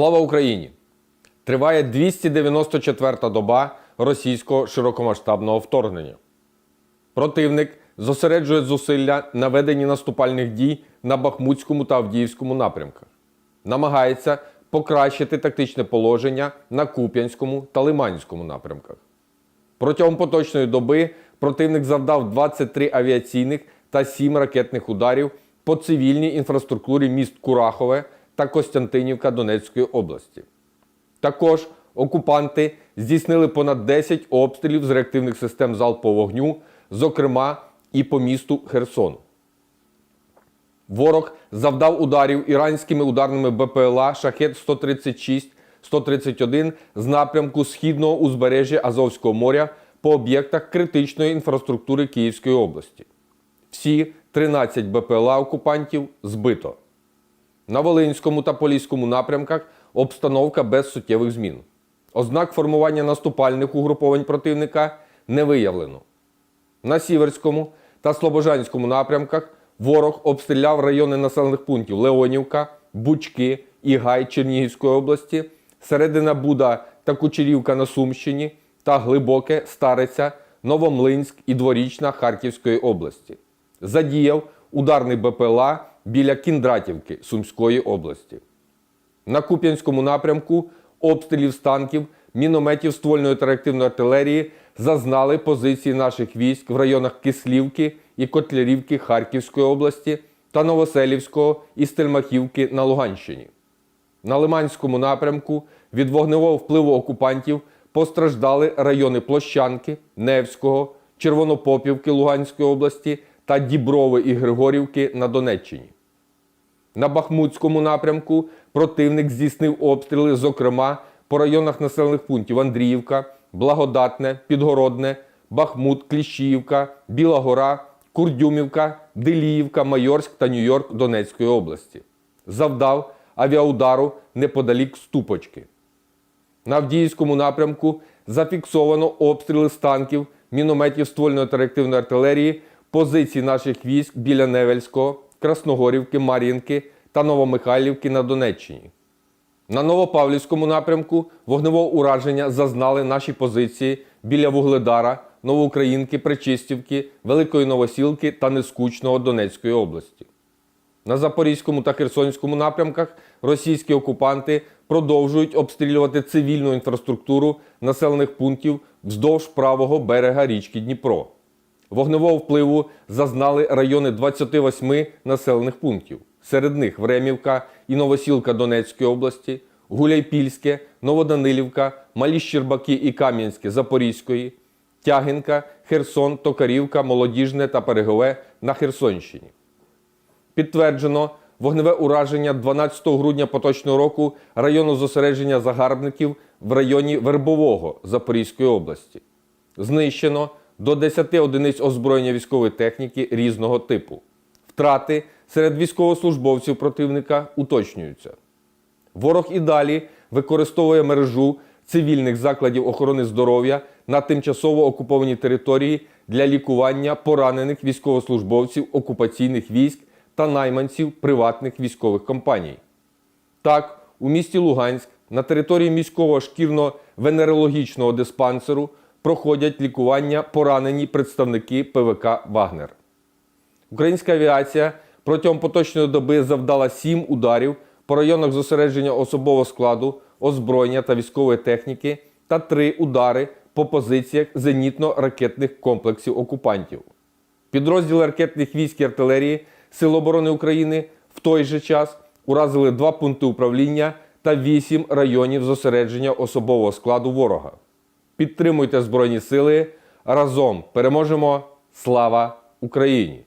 Слава Україні! Триває 294-та доба російського широкомасштабного вторгнення. Противник зосереджує зусилля на веденні наступальних дій на Бахмутському та Авдіївському напрямках, намагається покращити тактичне положення на Куп'янському та Лиманському напрямках. Протягом поточної доби противник завдав 23 авіаційних та 7 ракетних ударів по цивільній інфраструктурі міст Курахове та Костянтинівка Донецької області. Також окупанти здійснили понад 10 обстрілів з реактивних систем залпового вогню, зокрема і по місту Херсон. Ворог завдав ударів іранськими ударними БПЛА Шахет 136 131 з напрямку східного узбережжя Азовського моря по об'єктах критичної інфраструктури Київської області. Всі 13 БПЛА окупантів збито. На Волинському та Поліському напрямках обстановка без суттєвих змін. Ознак формування наступальних угруповань противника не виявлено. На Сіверському та Слобожанському напрямках ворог обстріляв райони населених пунктів Леонівка, Бучки і Гай Чернігівської області, Середина Буда та Кучерівка на Сумщині та Глибоке, Стариця, Новомлинськ і Дворічна Харківської області. Задіяв ударний БПЛА біля Кіндратівки Сумської області. На Куп'янському напрямку обстрілів з танків, мінометів ствольної та реактивної артилерії зазнали позиції наших військ в районах Кислівки і Котлярівки Харківської області та Новоселівського і Стельмахівки на Луганщині. На Лиманському напрямку від вогневого впливу окупантів постраждали райони Площанки, Невського, Червонопопівки Луганської області та Діброви і Григорівки на Донеччині. На Бахмутському напрямку противник здійснив обстріли, зокрема по районах населених пунктів Андріївка, Благодатне, Підгородне, Бахмут, Кліщіївка, Біла Гора, Курдюмівка, Деліївка, Майорськ та Нью-Йорк Донецької області. Завдав авіаудару неподалік Ступочки. На Авдіївському напрямку зафіксовано обстріли з танків, мінометів ствольної та реактивної артилерії, позицій наших військ біля Невельського, Красногорівки, Мар'їнки та Новомихайлівки на Донеччині. На Новопавлівському напрямку вогневого ураження зазнали наші позиції біля Вугледара, Новоукраїнки, Причистівки, Великої Новосілки та Нескучного Донецької області. На Запорізькому та Херсонському напрямках російські окупанти продовжують обстрілювати цивільну інфраструктуру населених пунктів вздовж правого берега річки Дніпро. Вогневого впливу зазнали райони 28 населених пунктів. Серед них Времівка і Новосілка Донецької області, Гуляйпільське, Новоданилівка, Малі Щербаки і Кам'янське Запорізької, Тягинка, Херсон, Токарівка, Молодіжне та Перегове на Херсонщині. Підтверджено вогневе ураження 12 грудня поточного року району зосередження загарбників в районі Вербового Запорізької області. Знищено до 10 одиниць озброєння військової техніки різного типу. Втрати серед військовослужбовців противника уточнюються. Ворог і далі використовує мережу цивільних закладів охорони здоров'я на тимчасово окупованій території для лікування поранених військовослужбовців окупаційних військ та найманців приватних військових компаній. Так, у місті Луганськ на території міського шкірно-венерологічного диспансеру проходять лікування поранені представники ПВК Вагнер. Українська авіація протягом поточної доби завдала 7 ударів по районах зосередження особового складу, озброєння та військової техніки та 3 удари по позиціях зенітно-ракетних комплексів окупантів. Підрозділи ракетних військ і артилерії Сил оборони України в той же час уразили два пункти управління та 8 районів зосередження особового складу ворога. Підтримуйте Збройні Сили. Разом переможемо! Слава Україні!